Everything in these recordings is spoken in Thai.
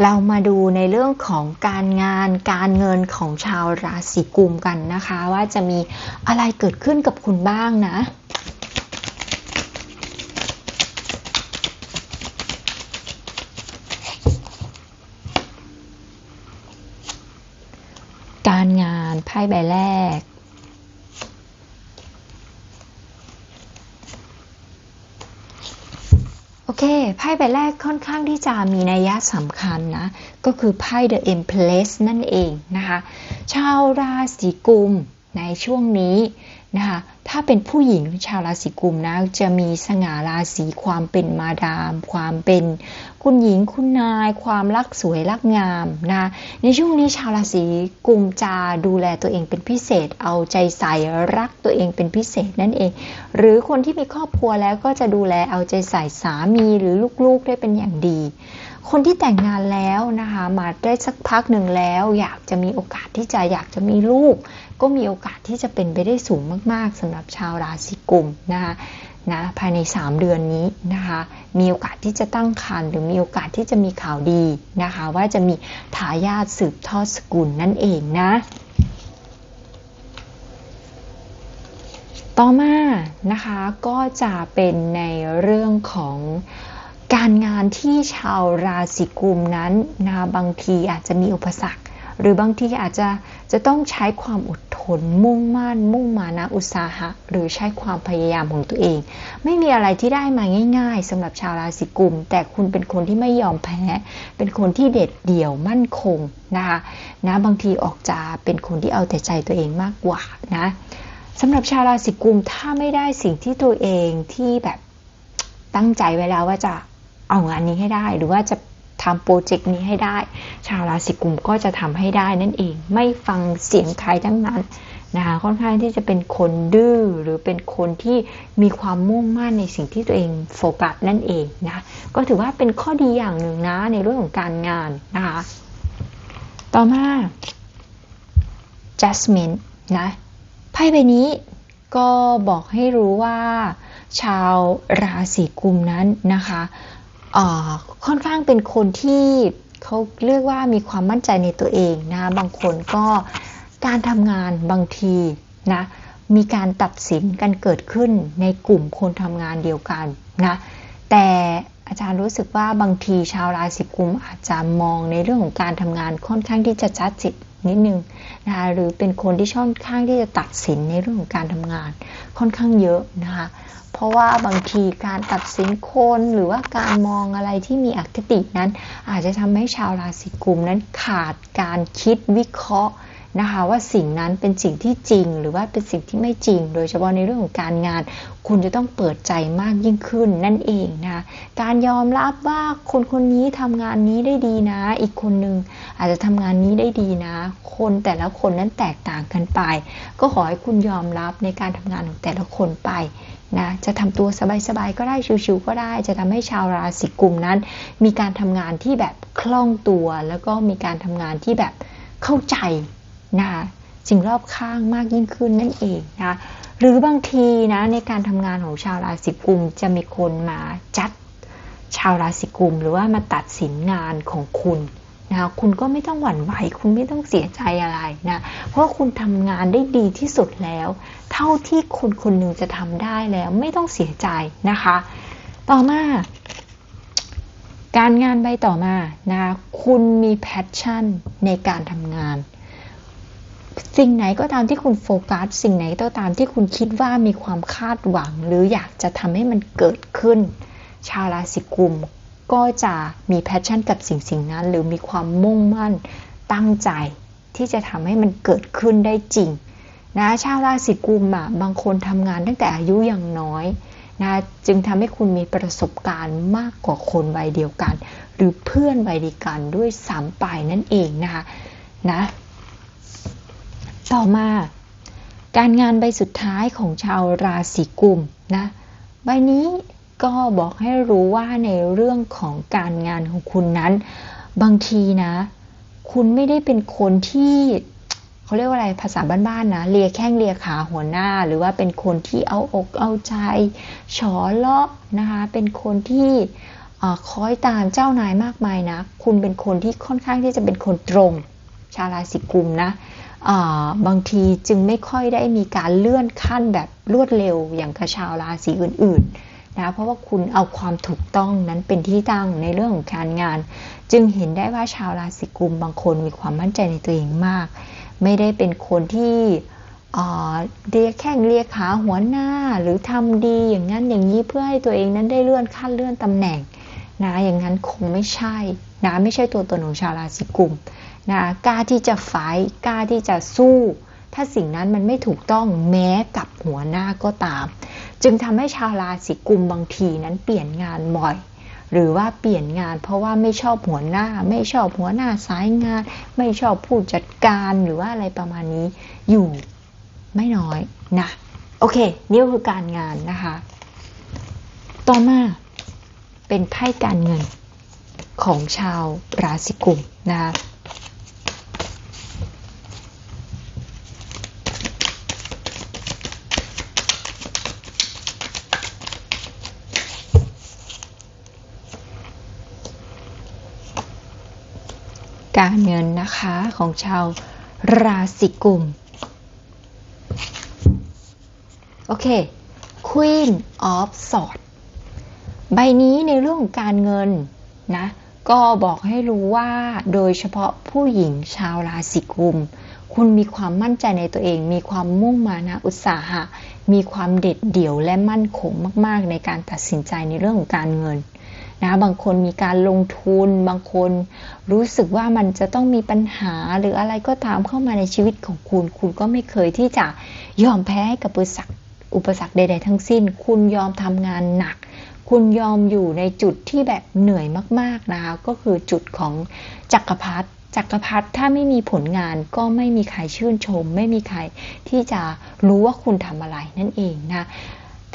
เรามาดูในเรื่องของการงานการเงินของชาวราศีกุมกันนะคะ ว่าจะมีอะไรเกิดขึ้นกับคุณบ้างนะการงานไพ่ใบแรก โอ เคไพ่ใบแรกค่อนข้างที่จะมีนัยยะสำคัญนะ ก็คือไพ่ The Empress นั่นเองนะคะ ชาวราศีกุมในช่วงนี้ นะคะถ้าเป็นผู้หญิงชาวราศีกุมนะจะมีสง่าราศีความเป็นมาดาม ความเป็นคุณหญิงคุณนาย ความรักสวยรักงามนะในช่วงนี้ชาวราศีกุมจะดูแลตัวเองเป็นพิเศษ เอาใจใส่รักตัวเองเป็นพิเศษนั่นเอง หรือคนที่มีครอบครัวแล้วก็จะดูแลเอาใจใส่สามีหรือลูกๆได้เป็นอย่างดี คนที่แต่งงานแล้วนะคะมาได้สักพักหนึ่งแล้ว อยากจะมีโอกาสที่จะอยากจะมีลูก ก็มีโอกาสที่จะเป็นไปได้สูงมาก ๆสำหรับชาวราศีกุมนะคะนะภายใน 3 เดือนนี้นะคะมีโอกาสที่จะตั้งครรภ์หรือมีโอกาสที่จะมีข่าวดีนะคะว่าจะมีทายาทสืบทอดสกุลนั่นเองนะต่อมานะคะก็จะเป็นในเรื่องของ การงานที่ชาวราศีกุมนั้นนะบางทีอาจจะมีอุปสรรค หรือบางทีอาจจะจะต้องใช้ความอดทน มุ่งมั่น มุ่งมานะอุตสาหะ หรือใช้ความพยายามของตัวเอง ไม่มีอะไรที่ได้มาง่าย ๆสำหรับชาวราศีกุม แต่คุณเป็นคนที่ไม่ยอมแพ้ เป็นคนที่เด็ดเดี่ยวมั่นคงนะคะนะบางทีออกจะเป็นคนที่เอาแต่ใจตัวเองมากกว่านะสำหรับชาวราศีกุมถ้าไม่ได้สิ่งที่ตัวเองที่แบบตั้งใจไว้แล้วว่าจะ เอางานนี้ให้ได้ หรือว่าจะทำโปรเจกต์นี้ให้ได้ ชาวราศีกุมก็จะทำให้ได้นั่นเอง ไม่ฟังเสียงใครทั้งนั้นนะคะค่อนข้างที่จะเป็นคนดื้อหรือเป็นคนที่มีความมุ่งมั่นในสิ่งที่ตัวเองโฟกัสนั่นเองนะก็ถือว่าเป็นข้อดีอย่างหนึ่งนะในเรื่องของการงานนะคะต่อมา Jasmine นะไพ่ใบนี้ก็บอกให้รู้ว่าชาวราศีกุมนั้นนะคะ ค่อนข้างเป็นคนที่เขาเรียกว่ามีความมั่นใจในตัวเองนะบางคนก็การทำงานบางทีนะมีการตัดสินกันเกิดขึ้นในกลุ่มคนทำงานเดียวกันนะแต่อาจารย์รู้สึกว่าบางทีชาวราศีกุมอาจจะมองในเรื่องของการทำงานค่อนข้างที่จะจัดจิต นิดนึงนะคะหรือเป็นคนที่ช่อนข้างที่จะตัดสินในเรื่องของการทำงานค่อนข้างเยอะนะคะเพราะว่าบางทีการตัดสินคนหรือว่าการมองอะไรที่มีอคตินั้น อาจจะทำให้ชาวราศีกุมนั้นขาดการคิดวิเคราะห์ นะคะ ว่าสิ่งนั้นเป็นสิ่งที่จริง หรือว่าเป็นสิ่งที่ไม่จริง โดยเฉพาะในเรื่องของการงาน คุณจะต้องเปิดใจมากยิ่งขึ้นนั่นเองนะการยอมรับว่าคนคนนี้ทำงานนี้ได้ดีนะ อีกคนนึงอาจจะทำงานนี้ได้ดีนะ คนแต่ละคนนั้นแตกต่างกันไป ก็ขอให้คุณยอมรับในการทำงานของแต่ละคนไปนะจะทำตัวสบายๆก็ได้ชิวๆก็ได้ จะทำให้ชาวราศีกุมนั้น มีการทำงานที่แบบคล่องตัว แล้วก็มีการทำงานที่แบบเข้าใจ นะคะสิ่งรอบข้างมากยิ่งขึ้นนั่นเองนะหรือบางทีนะในการทำงานของชาวราศีกุมจะมีคนมาจัดชาวราศีกุม หรือว่ามาตัดสินงานของคุณนะค,คุณก็ไม่ต้องหวั่นไหว คุณไม่ต้องเสียใจอะไรนะ เพราะคุณทำงานได้ดีที่สุดแล้ว เท่าที่คนคนหนึ่งจะทำได้แล้วไม่ต้องเสียใจนะคะ ต่อมา การงานใบต่อมานะคุณมีแพชชั่นในการทำงาน สิ่งไหนก็ตามที่คุณโฟกัส สิ่งไหนก็ตามที่คุณคิดว่ามีความคาดหวัง หรืออยากจะทำให้มันเกิดขึ้น ชาวราศีกุมก็จะมีแพชชั่นกับสิ่งสิ่งนั้น หรือมีความมุ่งมั่นตั้งใจ ที่จะทำให้มันเกิดขึ้นได้จริงนะชาวราศีกุมอะบางคนทำงานตั้งแต่อายุยังน้อยนะจึงทำให้คุณมีประสบการณ์มากกว่าคนวัยเดียวกัน หรือเพื่อนวัยเดียวกันด้วยสามปายนั่นเองนะคะนะ ต่อมา การงานใบสุดท้ายของชาวราศีกุมนะใบนี้ก็บอกให้รู้ว่าในเรื่องของการงานของคุณนั้น บางทีนะ คุณไม่ได้เป็นคนที่เขาเรียกว่าอะไรภาษาบ้านๆนะเลียแข้งเลียขาหัวหน้า หรือว่าเป็นคนที่เอาอกเอาใจฉอเลาะนะคะเป็นคนที่คอยตามเจ้านายมากมายนะ คุณเป็นคนที่ค่อนข้างที่จะเป็นคนตรง ชาวราศีกุมนะ บางทีจึงไม่ค่อยได้มีการเลื่อนขั้นแบบรวดเร็วอย่างกับชาวราศีอื่นๆนะเพราะว่าคุณเอาความถูกต้องนั้นเป็นที่ตั้งในเรื่องของการงาน จึงเห็นได้ว่าชาวราศีกุมบางคนมีความมั่นใจในตัวเองมาก ไม่ได้เป็นคนที่เรียกแข้งเรียกขาหัวหน้าหรือทำดีอย่างนั้นอย่างนี้เพื่อให้ตัวเองนั้นได้เลื่อนขั้นเลื่อนตำแหน่งนะอย่างนั้นคงไม่ใช่นะไม่ใช่ตัวตนของชาวราศีกุม นะกล้าที่จะฝ่ายกล้าที่จะสู้ ถ้าสิ่งนั้นมันไม่ถูกต้องแม้กับหัวหน้าก็ตาม จึงทำให้ชาวราศีกุมบางทีนั้นเปลี่ยนงานบ่อย หรือว่าเปลี่ยนงานเพราะว่าไม่ชอบหัวหน้า ไม่ชอบหัวหน้าสายงาน ไม่ชอบผู้จัดการหรือว่าอะไรประมาณนี้อยู่ไม่น้อยนะโอเคนี่คือการงานนะคะ ต่อมาเป็นไพ่การเงินของชาวราศีกุมนะคะ การเงินนะคะของชาวราศีกุม โอเค Queen of Swords ใบนี้ในเรื่องของการเงินนะ ก็บอกให้รู้ว่าโดยเฉพาะผู้หญิงชาวราศีกุม คุณมีความมั่นใจในตัวเอง มีความมุ่งมานะอุตสาหะ มีความเด็ดเดี่ยวและมั่นคงมาก ๆ ในการตัดสินใจในเรื่องของการเงิน นะบางคนมีการลงทุน บางคนรู้สึกว่ามันจะต้องมีปัญหาหรืออะไรก็ตามเข้ามาในชีวิตของคุณ คุณก็ไม่เคยที่จะยอมแพ้ให้กับอุปสรรคอุปสรรคใด ๆ ทั้งสิ้น คุณยอมทำงานหนัก คุณยอมอยู่ในจุดที่แบบเหนื่อยมากๆนะคะก็คือจุดของจักรพรรดิจักรพรรดิถ้าไม่มีผลงานก็ไม่มีใครชื่นชม ไม่มีใครที่จะรู้ว่าคุณทำอะไรนั่นเองนะ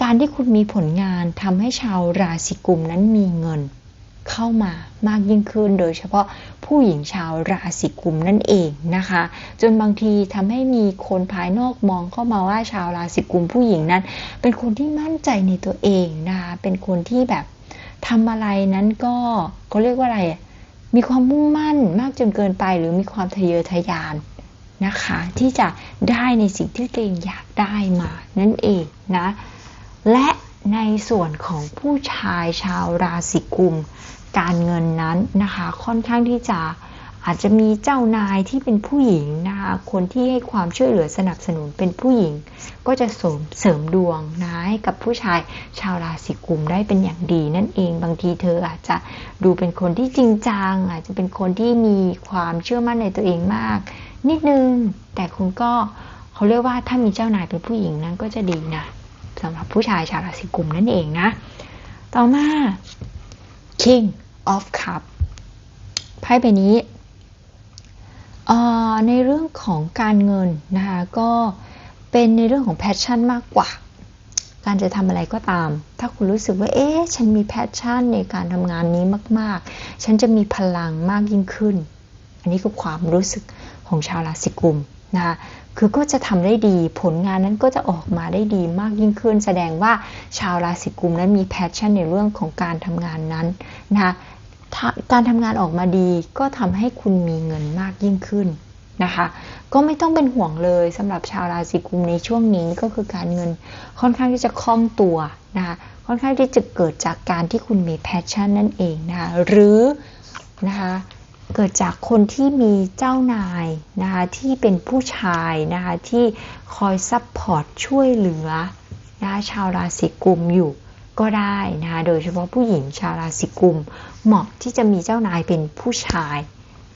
การที่คุณมีผลงานทำให้ชาวราศีกุมนั้นมีเงินเข้ามามากยิ่งขึ้น โดยเฉพาะผู้หญิงชาวราศีกุมนั่นเองนะคะ จนบางทีทำให้มีคนภายนอกมองเข้ามาว่าชาวราศีกุมผู้หญิงนั้น เป็นคนที่มั่นใจในตัวเองนะคะเป็นคนที่แบบทำอะไรนั้นก็เขาเรียกว่าอะไร มีความมุ่งมั่นมากจนเกินไป หรือมีความทะเยอทะยานนะคะ ที่จะได้ในสิ่งที่ตัวเองอยากได้มานั่นเองนะ และในส่วนของผู้ชายชาวราศีกุม การเงินนั้นนะคะค่อนข้างที่จะอาจจะมีเจ้านายที่เป็นผู้หญิงนะคะคนที่ให้ความช่วยเหลือสนับสนุนเป็นผู้หญิง ก็จะเสริมเสริมดวงนะให้กับผู้ชายชาวราศีกุมได้เป็นอย่างดี นั่นเองบางทีเธออาจจะดูเป็นคนที่จริงจัง อาจจะเป็นคนที่มีความเชื่อมั่นในตัวเองมาก นิดนึง แต่คุณก็เขาเรียกว่าถ้ามีเจ้านายเป็นผู้หญิงนั้นก็จะดีนะ สำหรับผู้ชายชาวราศีกุมนั่นเองนะ ต่อมา King of Cup ไพ่ใบนี้ในเรื่องของการเงินนะคะก็เป็นในเรื่องของแพชชั่นมากกว่า การจะทำอะไรก็ตาม ถ้าคุณรู้สึกว่าเอ๊ะฉันมีแพชชั่นในการทำงานนี้มาก ๆ ฉันจะมีพลังมากยิ่งขึ้น อันนี้คือความรู้สึกของชาวราศีกุม นะคะคือก็จะทำได้ดีผลงานนั้นก็จะออกมาได้ดีมากยิ่งขึ้น แสดงว่าชาวราศีกุมนั้นมีแพชชั่นในเรื่องของการทำงานนั้นนะคะการทำงานออกมาดีก็ทำให้คุณมีเงินมากยิ่งขึ้นนะคะก็ไม่ต้องเป็นห่วงเลยสำหรับชาวราศีกุมในช่วงนี้ก็คือการเงินค่อนข้างที่จะคล่องตัวนะคะค่อนข้างที่จะเกิดจากการที่คุณมีแพชชั่นนั่นเองนะคะหรือนะคะ เกิดจากคนที่มีเจ้านายนะคะที่เป็นผู้ชายนะคะที่คอยซัพพอร์ตช่วยเหลือนะคะชาวราศีกุมอยู่ก็ได้นะคะโดยเฉพาะผู้หญิงชาวราศีกุม เหมาะที่จะมีเจ้านายเป็นผู้ชาย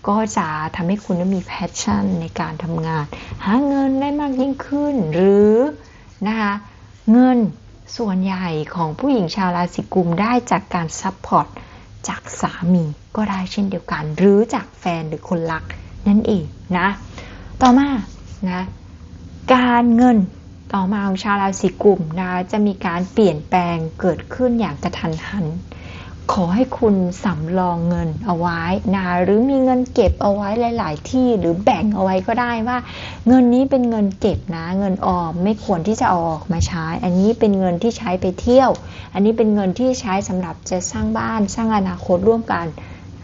ก็จะทำให้คุณมีแพชชั่นในการทำงาน หาเงินได้มากยิ่งขึ้น หรือนะคะเงินส่วนใหญ่ของผู้หญิงชาวราศีกุมได้จากการซัพพอร์ต จากสามีก็ได้เช่นเดียวกัน หรือจากแฟนหรือคนรักนั่นเองนะต่อมานะการเงินต่อมาของชาวราศีกุมนะจะมีการเปลี่ยนแปลงเกิดขึ้นอย่างกระทันหัน ขอให้คุณสำรองเงินเอาไว้นะหรือมีเงินเก็บเอาไว้หลาย ๆ ที่หรือแบ่งเอาไว้ก็ได้ว่า เงินนี้เป็นเงินเก็บนะ เงินออมไม่ควรที่จะเอาออกมาใช้ อันนี้เป็นเงินที่ใช้ไปเที่ยว อันนี้เป็นเงินที่ใช้สำหรับจะสร้างบ้านสร้างอนาคตร่วมกัน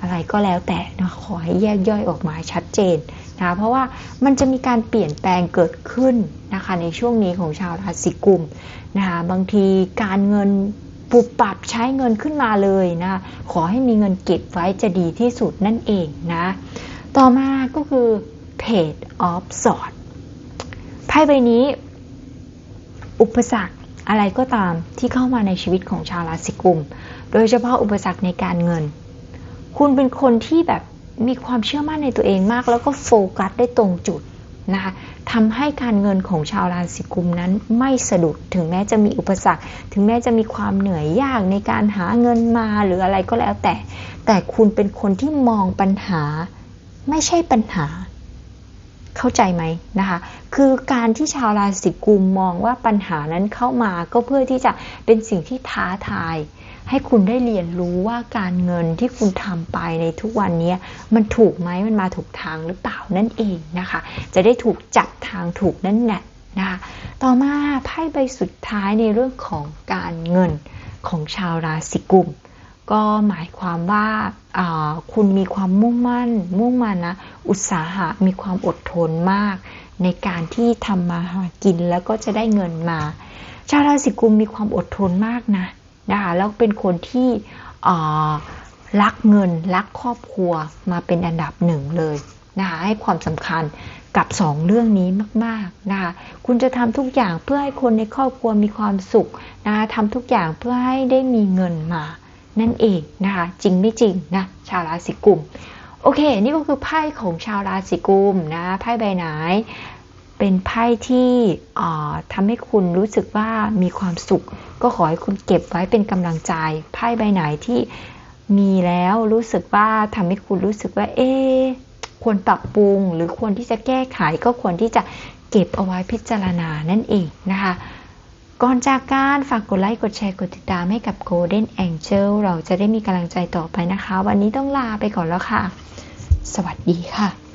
อะไรก็แล้วแต่นะขอให้แยกย่อยออกมาชัดเจนนะเพราะว่ามันจะมีการเปลี่ยนแปลงเกิดขึ้นนะคะในช่วงนี้ของชาวราศีกุมนะคะบางทีการเงิน ปุบปรับใช้เงินขึ้นมาเลยนะ ขอให้มีเงินเก็บไว้จะดีที่สุดนั่นเองนะ ต่อมาก็คือ Page of sword ไพ่ใบนี้ อุปสรรคอะไรก็ตามที่เข้ามาในชีวิตของชาวราศีกุม โดยเฉพาะอุปสรรคในการเงิน คุณเป็นคนที่แบบมีความเชื่อมั่นในตัวเองมาก แล้วก็โฟกัสได้ตรงจุด นะคะทำให้การเงินของชาวราศีกุมนั้นไม่สะดุดถึงแม้จะมีอุปสรรค ถึงแม้จะมีความเหนื่อยยากในการหาเงินมาหรืออะไรก็แล้วแต่ แต่คุณเป็นคนที่มองปัญหา ไม่ใช่ปัญหา เข้าใจไหมนะคะ คือการที่ชาวราศีกุมมองว่าปัญหานั้นเข้ามาก็เพื่อที่จะเป็นสิ่งที่ท้าทาย ให้คุณได้เรียนรู้ว่าการเงินที่คุณทำไปในทุกวันนี้มันถูกไหมมันมาถูกทางหรือเปล่านั่นเองนะคะ จะได้ถูกจับทางถูกนั่นแหละนะคะต่อมาไพ่ใบสุดท้ายในเรื่องของการเงินของชาวราศีกุมก็หมายความว่าคุณมีความมุ่งมั่น มุ่งมั่นนะ อุตสาหะมีความอดทนมาก ในการที่ทำมาหากินแล้วก็จะได้เงินมา ชาวราศีกุมมีความอดทนมากนะ นะคะแล้วเป็นคนที่รักเงินรักครอบครัวมาเป็นอันดับหนึ่งเลยนะคะให้ความสำคัญกับสองเรื่องนี้มากๆนะคะคุณจะทำทุกอย่างเพื่อให้คนในครอบครัวมีความสุขนะคะทำทุกอย่างเพื่อให้ได้มีเงินมา นั่นเองนะคะจริงไม่จริงนะชาวราศีกุมโอเค นี่ก็คือไพ่ของชาวราศีกุมนะไพ่ใบไหน เป็นไพ่ที่ทำให้คุณรู้สึกว่ามีความสุข ก็ขอให้คุณเก็บไว้เป็นกำลังใจ ไพ่ใบไหนที่มีแล้วรู้สึกว่าทำให้คุณรู้สึกว่า เอ๊ควรปรับปรุง หรือควรที่จะแก้ไขก็ควรที่จะเก็บเอาไว้พิจารณานั่นเองนะคะก่อนจากการฝากกดไลค์ กดแชร์ กดติดตามให้กับ Golden Angel เราจะได้มีกำลังใจต่อไปนะคะ วันนี้ต้องลาไปก่อนแล้วค่ะ สวัสดีค่ะ